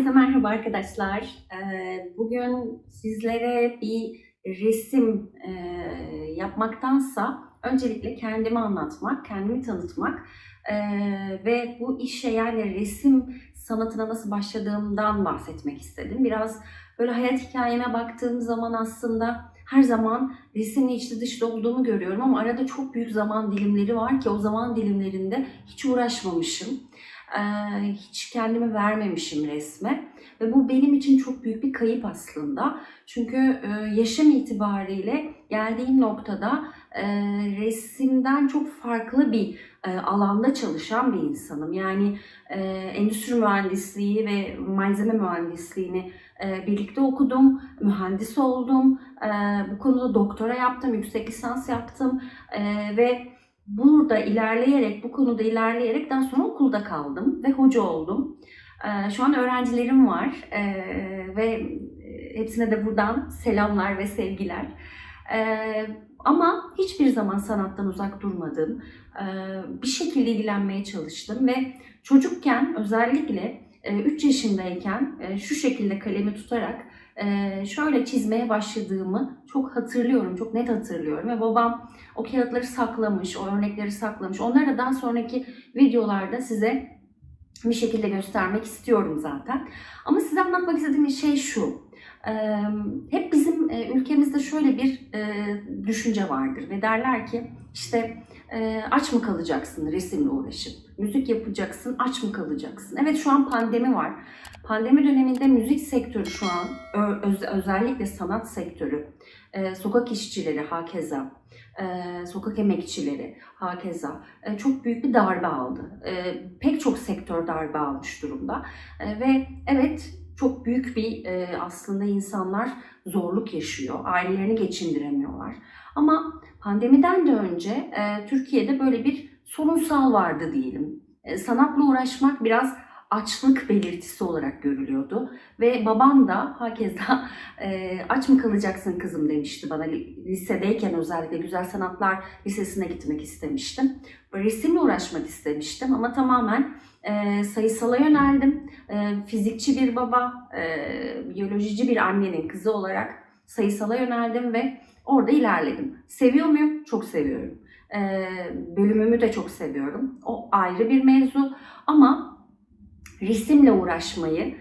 Herkese merhaba arkadaşlar. Ee, Bugün sizlere bir resim e, yapmaktansa öncelikle kendimi anlatmak, kendimi tanıtmak e, ve bu işe yani resim sanatına nasıl başladığımdan bahsetmek istedim. Biraz böyle hayat hikayeme baktığım zaman aslında her zaman resimle içli dışlı olduğumu görüyorum ama arada çok büyük zaman dilimleri var ki o zaman dilimlerinde hiç uğraşmamışım. Hiç kendimi vermemişim resme ve bu benim için çok büyük bir kayıp aslında. Çünkü yaşam itibariyle geldiğim noktada resimden çok farklı bir alanda çalışan bir insanım. Yani endüstri mühendisliği ve malzeme mühendisliğini birlikte okudum, mühendis oldum, bu konuda doktora yaptım, yüksek lisans yaptım ve burada ilerleyerek, bu konuda ilerleyerek daha sonra okulda kaldım ve hoca oldum. Ee, Şu an öğrencilerim var ee, ve hepsine de buradan selamlar ve sevgiler. Ee, Ama hiçbir zaman sanattan uzak durmadım. Bir şekilde ilgilenmeye çalıştım ve çocukken özellikle 3 yaşındayken e, şu şekilde kalemi tutarak e, şöyle çizmeye başladığımı çok hatırlıyorum, çok net hatırlıyorum ve babam o kağıtları saklamış, o örnekleri saklamış. Onları da daha sonraki videolarda size bir şekilde göstermek istiyorum zaten. Ama size anlatmak istediğim şey şu. Ee, hep bizim e, ülkemizde şöyle bir e, düşünce vardır ve derler ki işte aç mı kalacaksın resimle uğraşıp, müzik yapacaksın aç mı kalacaksın? Evet şu an pandemi var. Pandemi döneminde müzik sektörü şu an özellikle sanat sektörü, sokak işçileri hakeza, sokak emekçileri hakeza çok büyük bir darbe aldı. Pek çok sektör darbe almış durumda ve evet çok büyük bir aslında insanlar zorluk yaşıyor, ailelerini geçindiremiyorlar. Ama pandemiden de önce e, Türkiye'de böyle bir sorunsal vardı diyelim. E, sanatla uğraşmak biraz açlık belirtisi olarak görülüyordu. Ve babam da hakeza e, aç mı kalacaksın kızım demişti bana lisedeyken özellikle Güzel Sanatlar Lisesi'ne gitmek istemiştim. Resimle uğraşmak istemiştim ama tamamen e, sayısala yöneldim. E, fizikçi bir baba, e, biyolojici bir annenin kızı olarak sayısala yöneldim ve orada ilerledim. Seviyor muyum? Çok seviyorum. E, bölümümü de çok seviyorum. O ayrı bir mevzu ama resimle uğraşmayı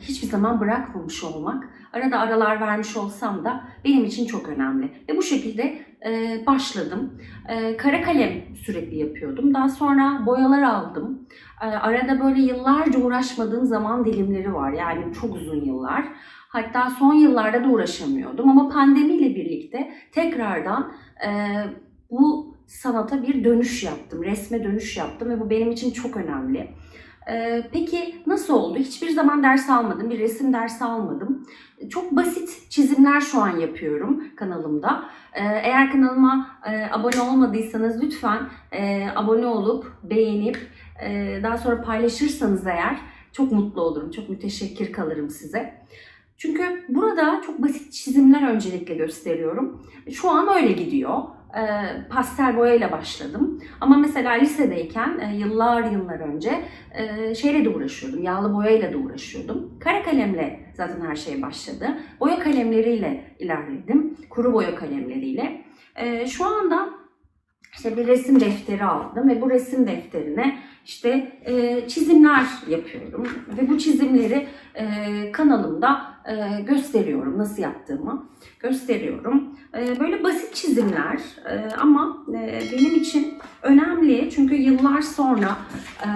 hiçbir zaman bırakmamış olmak, arada aralar vermiş olsam da benim için çok önemli. Ve bu şekilde başladım. Kara kalem sürekli yapıyordum. Daha sonra boyalar aldım. Arada böyle yıllarca uğraşmadığım zaman dilimleri var. Yani çok uzun yıllar. Hatta son yıllarda da uğraşamıyordum. Ama pandemiyle birlikte tekrardan bu sanata bir dönüş yaptım. Resme dönüş yaptım ve bu benim için çok önemli. Ee, peki nasıl oldu? Hiçbir zaman ders almadım, bir resim dersi almadım. Çok basit çizimler şu an yapıyorum kanalımda. Ee, eğer kanalıma e, abone olmadıysanız lütfen e, abone olup beğenip e, daha sonra paylaşırsanız eğer çok mutlu olurum, çok müteşekkir kalırım size. Çünkü burada çok basit çizimler öncelikle gösteriyorum. Şu an öyle gidiyor. E, pastel boyayla başladım. Ama mesela lisedeyken e, yıllar yıllar önce e, şeyle de uğraşıyordum. Yağlı boyayla da uğraşıyordum. Kara kalemle zaten her şey başladı. Boya kalemleriyle ilerledim. Kuru boya kalemleriyle. E, şu anda işte bir resim defteri aldım ve bu resim defterine işte e, çizimler yapıyorum ve bu çizimleri e, kanalımda e, gösteriyorum nasıl yaptığımı gösteriyorum. E, böyle basit çizimler e, ama e, benim için önemli çünkü yıllar sonra e,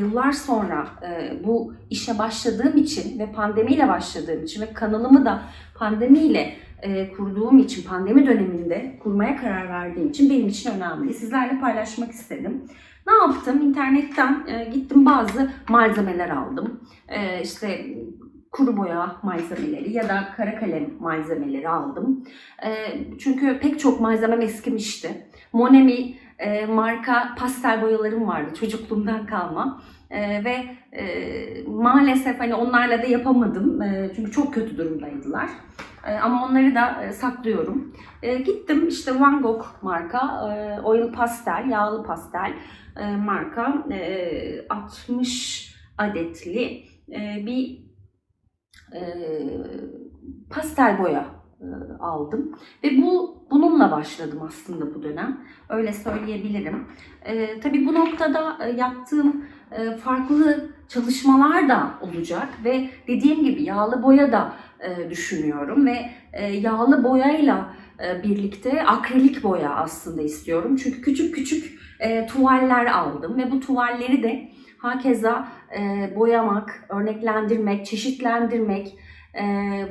yıllar sonra e, bu işe başladığım için ve pandemiyle başladığım için ve kanalımı da pandemiyle e, kurduğum için, pandemi döneminde kurmaya karar verdiğim için benim için önemli. Sizlerle paylaşmak istedim. Ne yaptım? İnternetten e, gittim bazı malzemeler aldım. E, işte kuru boya malzemeleri ya da kara kalem malzemeleri aldım. E, çünkü pek çok malzemem eskimişti. Monemi e, marka pastel boyalarım vardı çocukluğumdan kalma. E, ve e, maalesef hani onlarla da yapamadım. E, çünkü çok kötü durumdaydılar. E, ama onları da e, saklıyorum. E, gittim işte Van Gogh marka oil pastel, yağlı pastel marka e, 60 adetli bir pastel boya aldım ve bu bununla başladım aslında bu dönem. Öyle söyleyebilirim. E, tabii bu noktada e, yaptığım e, farklı çalışmalar da olacak ve dediğim gibi yağlı boya da e, düşünüyorum ve e, yağlı boyayla e, birlikte akrilik boya aslında istiyorum. Çünkü küçük küçük e, tuvaller aldım ve bu tuvalleri de hakeza e, boyamak, örneklendirmek, çeşitlendirmek, e,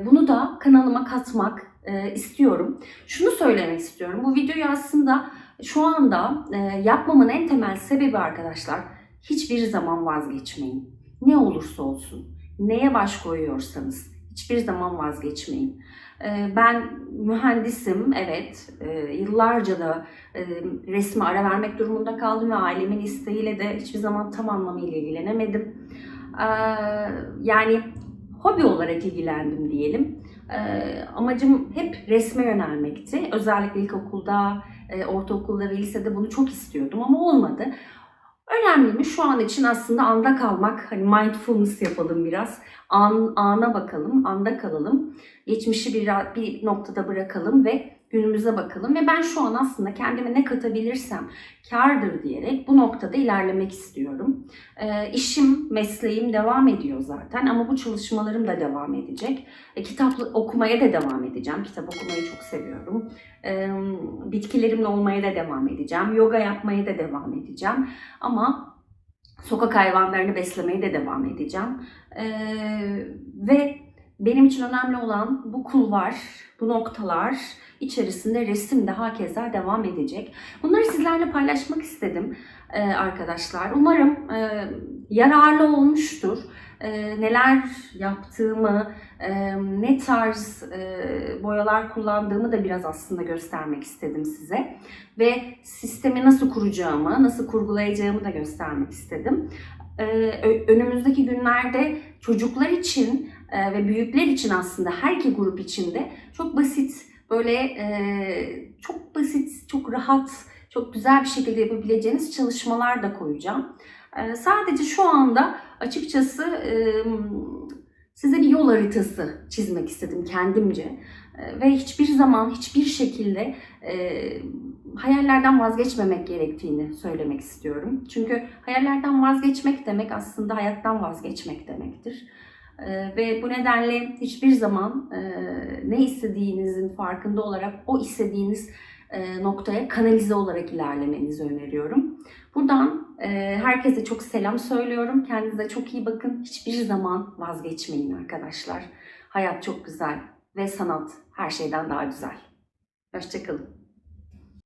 bunu da kanalıma katmak e, istiyorum. Şunu söylemek istiyorum. Bu videoyu aslında şu anda e, yapmamın en temel sebebi arkadaşlar hiçbir zaman vazgeçmeyin. Ne olursa olsun, neye baş koyuyorsanız hiçbir zaman vazgeçmeyin. E, ben mühendisim, evet. E, yıllarca da e, resme ara vermek durumunda kaldım ve ailemin isteğiyle de hiçbir zaman tam anlamıyla ilgilenemedim. Yani hobi olarak ilgilendim diyelim. E, amacım hep resme yönelmekti. Özellikle ilkokulda, e, ortaokulda ve lisede bunu çok istiyordum ama olmadı. Önemli mi? Şu an için aslında anda kalmak. Hani mindfulness yapalım biraz. An, ana bakalım, anda kalalım. Geçmişi bir, bir noktada bırakalım ve günümüze bakalım. Ve ben şu an aslında kendime ne katabilirsem kardır diyerek bu noktada ilerlemek istiyorum. E, işim, mesleğim devam ediyor zaten ama bu çalışmalarım da devam edecek. E, kitap okumaya da devam edeceğim. Kitap okumayı çok seviyorum. E, bitkilerimle olmaya da devam edeceğim. Yoga yapmaya da devam edeceğim. Ama sokak hayvanlarını beslemeye de devam edeceğim. E, ve benim için önemli olan bu kulvar, bu noktalar içerisinde resim de hakeza devam edecek. Bunları sizlerle paylaşmak istedim e, arkadaşlar. Umarım e, yararlı olmuştur. E, neler yaptığımı, ne tarz boyalar kullandığımı da biraz aslında göstermek istedim size. Ve sistemi nasıl kuracağımı, nasıl kurgulayacağımı da göstermek istedim. Önümüzdeki günlerde çocuklar için e, ve büyükler için aslında her iki grup için de çok basit, böyle e, çok basit, çok rahat, çok güzel bir şekilde yapabileceğiniz çalışmalar da koyacağım. E, sadece şu anda açıkçası size bir yol haritası çizmek istedim kendimce. E, ve hiçbir zaman, hiçbir şekilde e, hayallerden vazgeçmemek gerektiğini söylemek istiyorum. Çünkü hayallerden vazgeçmek demek aslında hayattan vazgeçmek demektir. Ee, ve bu nedenle hiçbir zaman e, ne istediğinizin farkında olarak o istediğiniz e, noktaya kanalize olarak ilerlemenizi öneriyorum. Buradan e, herkese çok selam söylüyorum. Kendinize çok iyi bakın. Hiçbir zaman vazgeçmeyin arkadaşlar. Hayat çok güzel ve sanat her şeyden daha güzel. Hoşçakalın.